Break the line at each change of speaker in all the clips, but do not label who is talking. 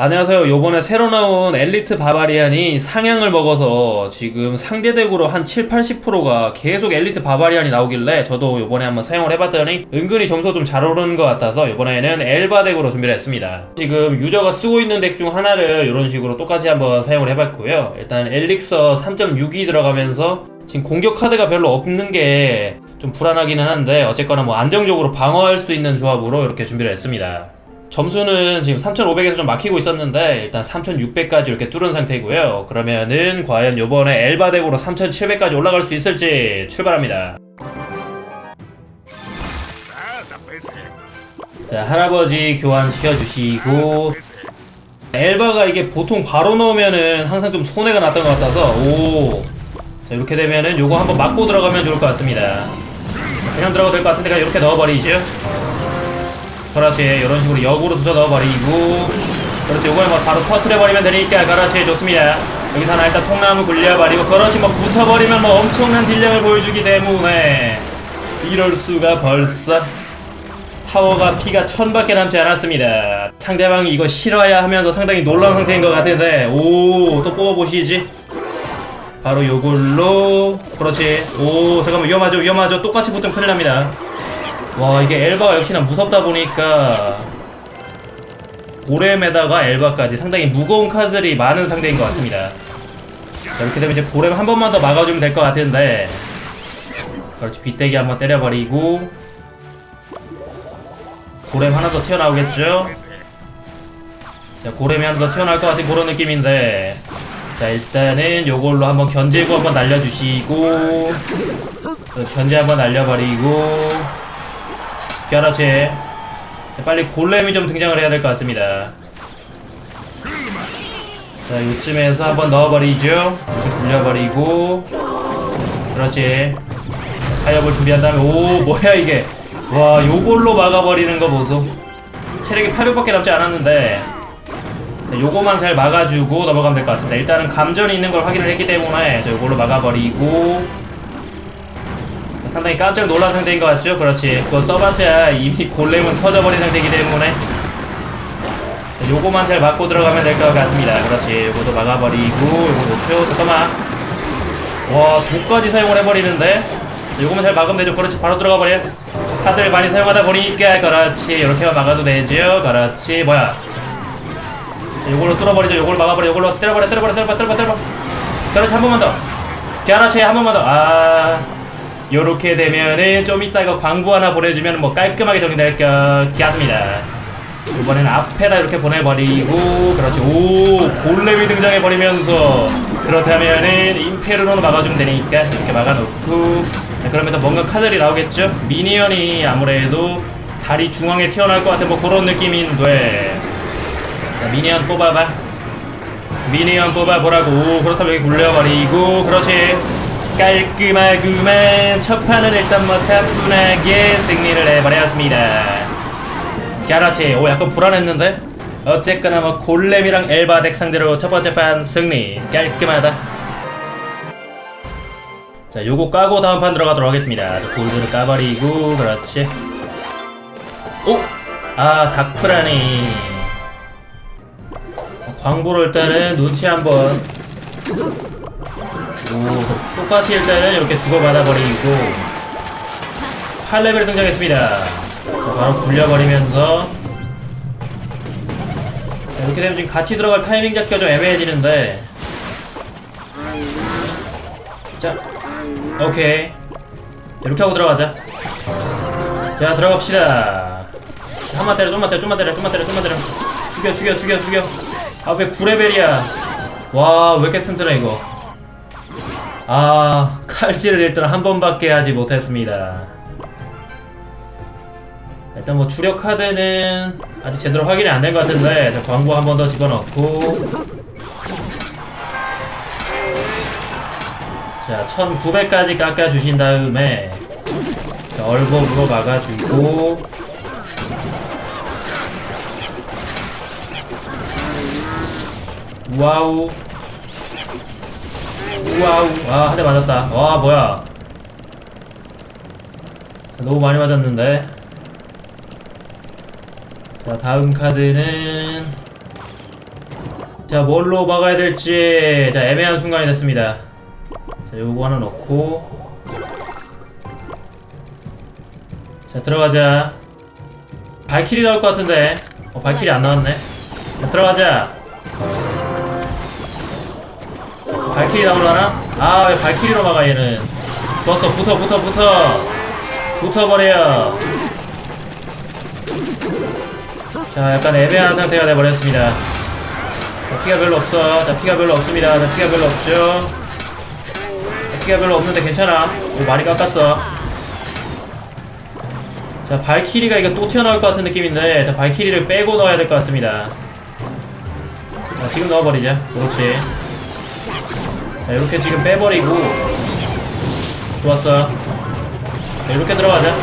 안녕하세요. 요번에 새로 나온 엘리트 바바리안이 상향을 먹어서 지금 상대 덱으로 한 7, 80%가 계속 엘리트 바바리안이 나오길래 저도 요번에 한번 사용을 해봤더니 은근히 점수가 좀 잘 오르는 것 같아서 요번에는 엘바 덱으로 준비를 했습니다. 지금 유저가 쓰고 있는 덱 중 하나를 이런 식으로 똑같이 한번 사용을 해봤고요. 일단 엘릭서 3.6이 들어가면서 지금 공격 카드가 별로 없는 게 좀 불안하기는 한데 어쨌거나 뭐 안정적으로 방어할 수 있는 조합으로 이렇게 준비를 했습니다. 점수는 지금 3,500에서 좀 막히고 있었는데 일단 3,600까지 이렇게 뚫은 상태고요. 그러면은 과연 요번에 엘바 덱으로 3,700까지 올라갈 수 있을지 출발합니다. 자 할아버지 교환 시켜 주시고 엘바가 이게 보통 바로 넣으면은 항상 좀 손해가 났던 것 같아서 오. 자 이렇게 되면은 요거 한번 맞고 들어가면 좋을 것 같습니다. 그냥 들어가도 될 것 같은데 그냥 이렇게 넣어버리죠. 그렇지. 이런 식으로 역으로 두서 넣어버리고. 그렇지. 요걸 뭐 바로 터트려버리면 되니까 그렇지 좋습니다. 여기서 하나 일단 통나무 굴려버리고 그렇지. 뭐 붙어버리면 뭐 엄청난 딜량을 보여주기 때문에. 이럴 수가 벌써. 타워가 피가 천밖에 남지 않았습니다. 상대방이 이거 싫어야 하면서 상당히 놀라운 상태인 것 같은데. 오 또 뽑아보시지. 바로 요걸로. 그렇지. 오 잠깐만. 위험하죠. 위험하죠. 똑같이 붙으면 큰일 납니다 와 이게 엘바가 역시나 무섭다 보니까 고렘에다가 엘바까지 상당히 무거운 카드들이 많은 상대인 것 같습니다. 자, 이렇게 되면 이제 고렘 한 번만 더 막아주면 될 것 같은데. 그렇지 빗대기 한번 때려버리고 고렘 하나 더 튀어나오겠죠? 자 고렘이 하나 더 튀어나올 것 같은 그런 느낌인데. 자 일단은 요걸로 한번 견제구 한번 날려주시고 그 견제 한번 날려버리고 자, 빨리 골렘이 좀 등장을 해야 될 것 같습니다. 자 요쯤에서 한번 넣어버리죠. 이렇게 굴려버리고 그렇지 타협을 준비한 다음에 오 뭐야 이게. 와 요걸로 막아버리는 거 보소. 체력이 800밖에 남지 않았는데. 자, 요거만 잘 막아주고 넘어가면 될 것 같습니다. 일단은 감전이 있는 걸 확인을 했기 때문에 자 요걸로 막아버리고 상당히 깜짝 놀란 상태인 것 같죠? 그렇지. 그거 써봤자 이미 골렘은 터져버린 상태이기 때문에 자, 요거만 잘 막고 들어가면 될 것 같습니다. 그렇지. 요거도 막아버리고 요거 놓죠. 잠깐만. 와 독까지 사용을 해버리는데 자, 요거만 잘 막으면 되죠. 그렇지. 바로 들어가 버려. 카드를 많이 사용하다 보니까 그렇지. 이렇게만 막아도 되죠. 그렇지. 뭐야. 자, 요걸로 뚫어버리죠. 요걸 막아버려. 요걸로 때려버려. 때려버려. 때려버려. 때려버려. 때려버려. 그렇지. 한 번만 더. 그렇지. 한 번만 더. 아. 요렇게 되면은 좀 이따가 광고 하나 보내주면 뭐 깔끔하게 정리될 것 같습니다. 이번에는 앞에다 이렇게 보내버리고 그렇지. 오 골렘이 등장해버리면서 그렇다면은 임페르노로 막아주면 되니까 이렇게 막아놓고. 자, 그러면 또 뭔가 카드들이 나오겠죠? 미니언이 아무래도 다리 중앙에 튀어나올 것 같은 뭐 그런 느낌인데 자, 미니언 뽑아봐. 미니언 뽑아보라고. 오, 그렇다면 여기 굴려버리고 그렇지 깔끔하구만. 첫 판은 일단 뭐 사뿐하게 승리를 해버렸습니다. 그렇지 오 약간 불안했는데? 어쨌거나 뭐 골렘이랑 엘바 덱 상대로 첫 번째 판 승리. 깔끔하다. 자 요거 까고 다음 판 들어가도록 하겠습니다. 저 골드를 까버리고 그렇지. 오! 아 닥프라니. 광고를 일단은 눈치 한번 오, 똑같이 일단은 이렇게 주고받아 버리고 8레벨 등장했습니다. 자, 바로 굴려버리면서 자, 이렇게 되면 지금 같이 들어갈 타이밍 잡기가 좀 애매해지는데 자, 오케이 이렇게 하고 들어가자. 자, 들어갑시다. 자, 한번 때려, 좀만 때려, 좀만 때려, 좀만 때려, 좀만 때려. 죽여, 죽여, 죽여, 죽여. 아, 왜 9레벨이야? 와, 왜 이렇게 튼튼해, 이거. 아 칼질을 일단 한 번밖에 하지 못했습니다. 일단 뭐 주력 카드는 아직 제대로 확인이 안 된 것 같은데 자, 광고 한 번 더 집어넣고. 자 1900까지 깎아주신 다음에 자, 얼버무로 막아주고. 와우 와우. 아 한 대 맞았다. 와 뭐야. 너무 많이 맞았는데. 자 다음 카드는. 자 뭘로 막아야 될지. 자 애매한 순간이 됐습니다. 자 요거 하나 넣고. 자 들어가자. 발키리 나올 것 같은데. 어 발키리 안 나왔네. 자, 들어가자 발키리 나오려나? 아 왜 발키리로 막아 얘는? 붙었어 붙어 붙어 붙어. 붙어버려. 자 약간 애매한 상태가 돼버렸습니다. 자, 피가 별로 없어. 자 피가 별로 없습니다. 자 피가 별로 없죠? 자, 피가 별로 없는데 괜찮아. 오 많이 깎았어. 자 발키리가 이거 또 튀어나올 것 같은 느낌인데 자 발키리를 빼고 넣어야 될 것 같습니다. 자 지금 넣어버리자. 그렇지 자 이렇게 지금 빼버리고. 좋았어 자 이렇게 들어가자.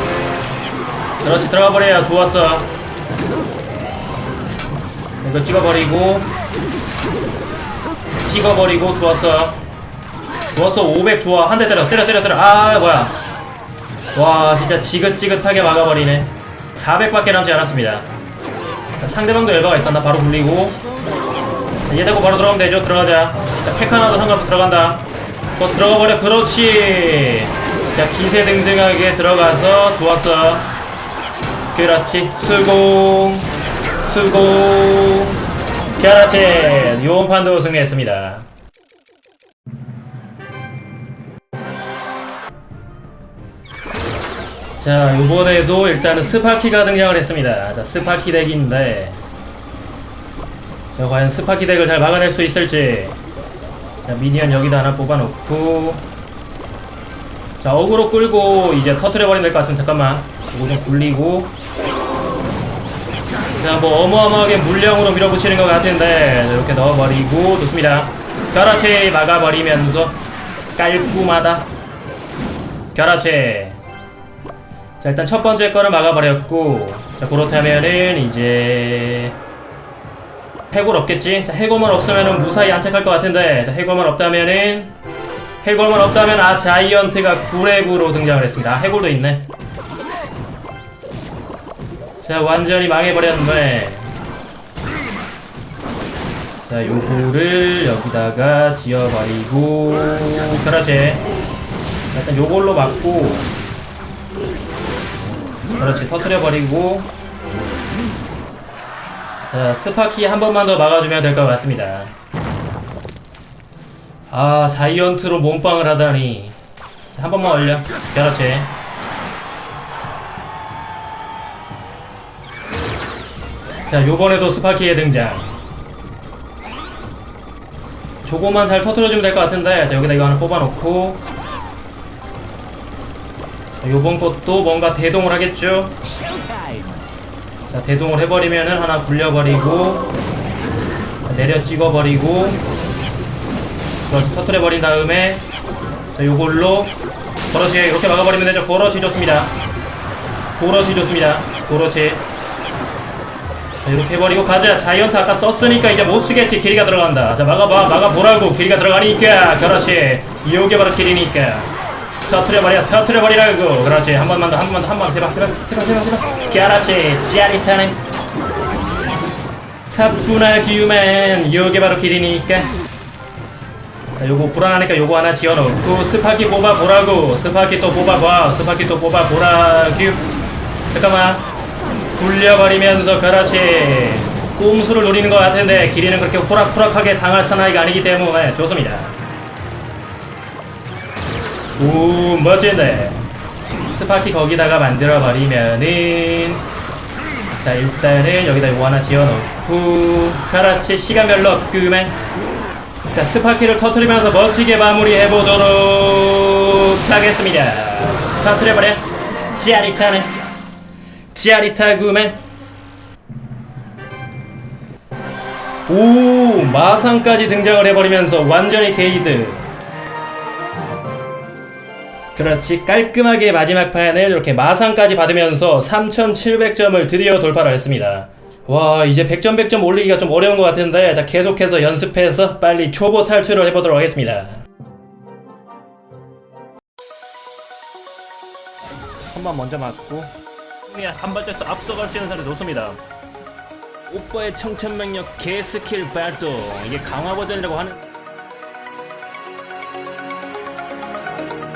그렇지 들어가 버려야 좋았어 이거 찍어버리고. 찍어버리고 좋았어 좋았어 500 좋아. 한 대 때려 때려 때려 때려. 아 뭐야. 와 진짜 지긋지긋하게 막아버리네. 400밖에 남지 않았습니다. 자, 상대방도 엘바가 있었나? 바로 굴리고. 자, 얘 잡고 바로 들어가면 되죠. 들어가자 자, 팩 하나도 상관없이 들어간다. 저 들어가 버려. 그렇지. 자 기세 등등하게 들어가서 좋았어. 그렇지. 수공 수공 그렇지. 요번 판도 승리했습니다. 자 요번에도 일단은 스파키가 등장을 했습니다. 자 스파키 덱인데 자 과연 스파키 덱을 잘 막아낼 수 있을지 자 미니언 여기다 하나 뽑아놓고. 자 어그로 끌고 이제 터트려버리면 될 것 같습니다. 잠깐만. 이거 좀 굴리고. 자뭐 어마어마하게 물량으로 밀어붙이는 것 같은데 자, 이렇게 넣어버리고. 좋습니다. 그렇지 막아버리면서 깔끔하다. 그렇지 자 일단 첫 번째 거는 막아버렸고. 자 그렇다면은 이제 해골 없겠지? 자 해골만 없으면은 무사히 안착할 것 같은데 자 해골만 없다면은 해골만 없다면 아 자이언트가 9렙으로 등장을 했습니다. 아, 해골도 있네. 자 완전히 망해버렸네 자 요거를 여기다가 지어버리고 그렇지. 자, 일단 요걸로 막고 그렇지 터트려버리고 자 스파키 한 번만 더 막아주면 될 것 같습니다. 아 자이언트로 몸빵을 하다니. 자, 한 번만 올려. 그렇지. 자 요번에도 스파키의 등장. 조금만 잘 터트려주면 될 것 같은데 자 여기다 이거 하나 뽑아놓고. 자 요번 것도 뭔가 대동을 하겠죠 자 대동을 해버리면은 하나 굴려버리고 자, 내려 찍어버리고 그렇지 터트려버린 다음에 자 요걸로 그렇지 이렇게 막아버리면 되죠? 그렇지 좋습니다. 그렇지 좋습니다. 그렇지 자, 이렇게 해버리고 가자. 자이언트 아까 썼으니까 이제 못쓰겠지. 길이가 들어간다. 자 막아봐. 막아보라고. 길이가 들어가니까. 그렇지. 이게 바로 길이니까 터트려버려 터트려버리라고. 그렇지. 한 번만 더 한 번만 더 한 번만 제발 제발 제발 제발 제발. 그렇지? 짜릿하네 타뿐하기만 요게 바로 길이니까. 자 요거 불안하니까 요거 하나 지어놓고 스파키 뽑아보라고. 스파키 또 뽑아봐. 스파키 또 뽑아보라고 잠깐만. 굴려버리면서 그렇지. 꼼수를 노리는 것 같은데 길이는 그렇게 호락호락하게 당할 사나이가 아니기 때문에 좋습니다 오 멋진데 스파키 거기다가 만들어버리면은 자 일단은 여기다 요거 하나 지어놓고 그렇지 시간 별로 없구만. 자 스파키를 터트리면서 멋지게 마무리해보도록 하겠습니다. 터트려버려. 짜릿하네. 짜릿하구만. 오 마상까지 등장을 해버리면서 완전히 게이드 그렇지 깔끔하게 마지막 판을 이렇게 마상까지 받으면서 3700점을 드디어 돌파를 했습니다. 와 이제 100점 100점 올리기가 좀 어려운 것 같은데 자 계속해서 연습해서 빨리 초보 탈출을 해보도록 하겠습니다. 한 번 먼저 맞고. 그냥 한 발짝 더 앞서갈 수 있는 사람이 좋습니다. 오빠의 청천명력 개스킬 발동. 이게 강화 버전이라고 하는